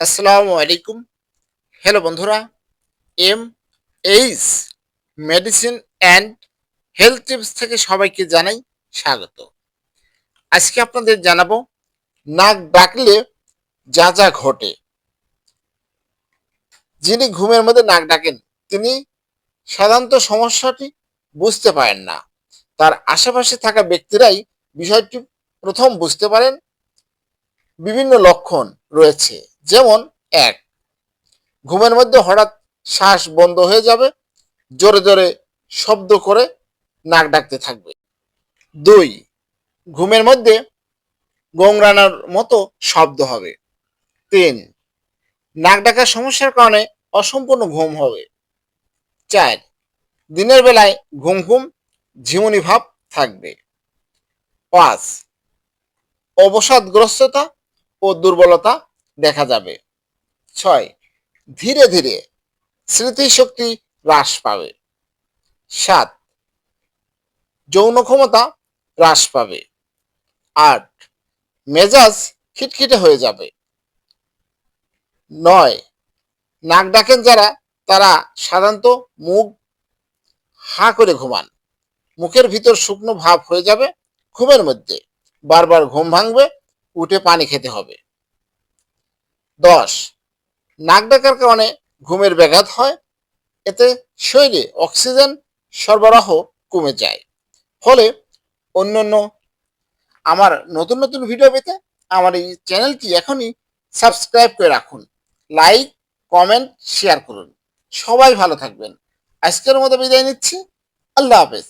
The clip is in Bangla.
আসসালামু আলাইকুম। হ্যালো বন্ধুরা M H medicine and health tips থেকে সবাইকে জানাই স্বাগত। আজকে আপনাদের জানাব, নাক ডাকলে যা যা ঘটে। যিনি ঘুমের মধ্যে নাক ডাকেন, তিনি সাধারণত সমস্যাটি বুঝতে পারেন না। তার আশেপাশে থাকা ব্যক্তিরাই বিষয়টি প্রথম বুঝতে পারেন। বিভিন্ন লক্ষণ রয়েছে। যেমন এক, ঘুমের মধ্যে হঠাৎ শ্বাস বন্ধ হয়ে যাবে, জোরে জোরে শব্দ করে নাক ডাকতে থাকবে। দুই, ঘুমের মধ্যে গোংরানোর মতো শব্দ হবে। তিন, নাক ডাকার সমস্যার কারণে অসম্পূর্ণ ঘুম হবে। চার, দিনের বেলায় ঘুম ঘুম ঝিমুনি ভাব থাকবে। পাঁচ, অবসাদগ্রস্ততা ও দুর্বলতা দেখা যাবে। ছয়, ধীরে ধীরে স্মৃতিশক্তি হ্রাস পাবে। সাত, যৌন ক্ষমতা হ্রাস পাবে। আট, মেজাজ খিটখিটে হয়ে যাবে। নয়, নাক ডাকেন যারা, তারা সাধারণত মুখ হা করে ঘুমান। মুখের ভিতর শুকনো ভাব হয়ে যাবে ঘুমের মধ্যে। বারবার ঘুম ভাঙবে, উঠে পানি খেতে হবে। দশ। নাক ডাকার কারণে ঘুমের ব্যাঘাত হয়, এতে শরীরে অক্সিজেন সরবরাহ কমে যায়। ফলে অন্যান্য আমার নতুন নতুন ভিডিও পেতে আমার এই চ্যানেলটি এখনই সাবস্ক্রাইব করে রাখুন। লাইক, কমেন্ট, শেয়ার করুন। সবাই ভালো থাকবেন। আজকের মতো বিদায় নিচ্ছি। আল্লাহ হাফেজ।